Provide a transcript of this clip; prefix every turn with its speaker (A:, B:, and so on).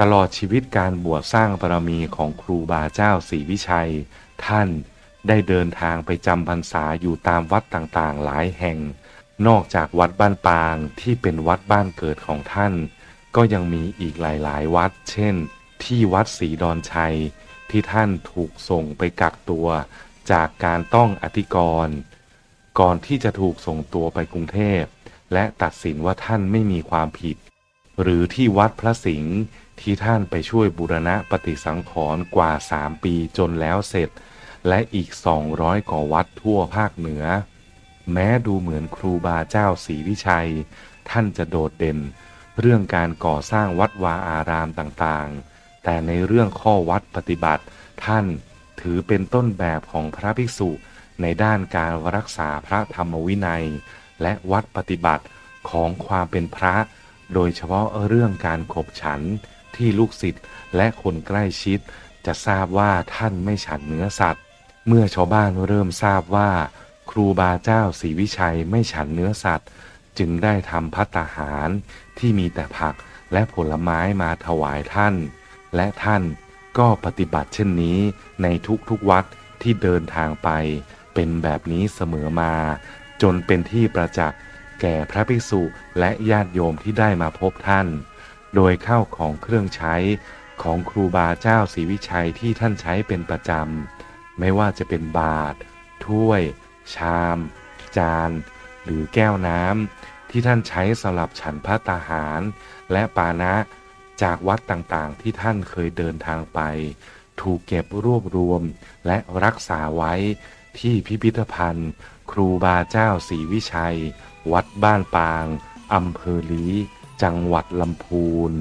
A: ตลอดชีวิตการบวชสร้างบารมีของครูบาเจ้าศรีวิชัย ท่านได้เดินทางไปจำพรรษาอยู่ตามวัดต่างๆ หลายแห่ง นอกจากวัดบ้านปางที่เป็นวัดบ้านเกิดของท่าน ก็ยังมีอีกหลายๆ วัด เช่น ที่วัดศรีดอนชัย ที่ท่านถูกส่งไปกักตัว จากการต้องอธิกรณ์ก่อนที่จะถูกส่งตัวไปกรุงเทพ และตัดสินว่าท่านไม่มีความผิด หรือที่วัดพระสิงห์ที่ท่านไปช่วยบูรณะปฏิสังขรณ์กว่า 3 ปีจนแล้วเสร็จ และอีก 200 กว่าวัดทั่วภาคเหนือ แม้ดูเหมือนครูบาเจ้าศรีวิชัย ท่านจะโดดเด่น เรื่องการก่อสร้างวัดวาอารามต่างๆ แต่ในเรื่องข้อวัดปฏิบัติ ท่านถือเป็นต้นแบบของพระภิกษุในด้านการรักษาพระธรรมวินัย และวัดปฏิบัติของความเป็นพระ โดยเฉพาะเรื่องการขบฉันที่ลูกศิษย์และคนใกล้ชิด จะทราบว่าท่านไม่ฉันเนื้อสัตว์ เมื่อชาวบ้านเริ่มทราบว่า ครูบาเจ้าศรีวิชัยไม่ฉันเนื้อสัตว์ จึงได้ทำพัตตาหารที่มีแต่ผักและผลไม้มาถวายท่าน และท่านก็ปฏิบัติเช่นนี้ในทุกๆวัดที่เดินทางไป เป็นแบบนี้เสมอมา จนเป็นที่ประจักษ์ แก่พระภิกษุและญาติโยมที่ได้มาพบท่าน โดยเข้าของเครื่องใช้ของครูบาเจ้าศรีวิชัยที่ท่านใช้เป็นประจำ ไม่ว่าจะเป็นบาตรถ้วย ชาม จาน หรือแก้วน้ำที่ท่านใช้สำหรับฉันพัตตาหาร และปานะจากวัดต่างๆ ที่ท่านเคยเดินทางไป ถูกเก็บรวบรวมและรักษาไว้ ที่พิพิธภัณฑ์ ครูบาเจ้าศรีวิชัย วัดบ้านปางอำเภอลีจังหวัดลำพูน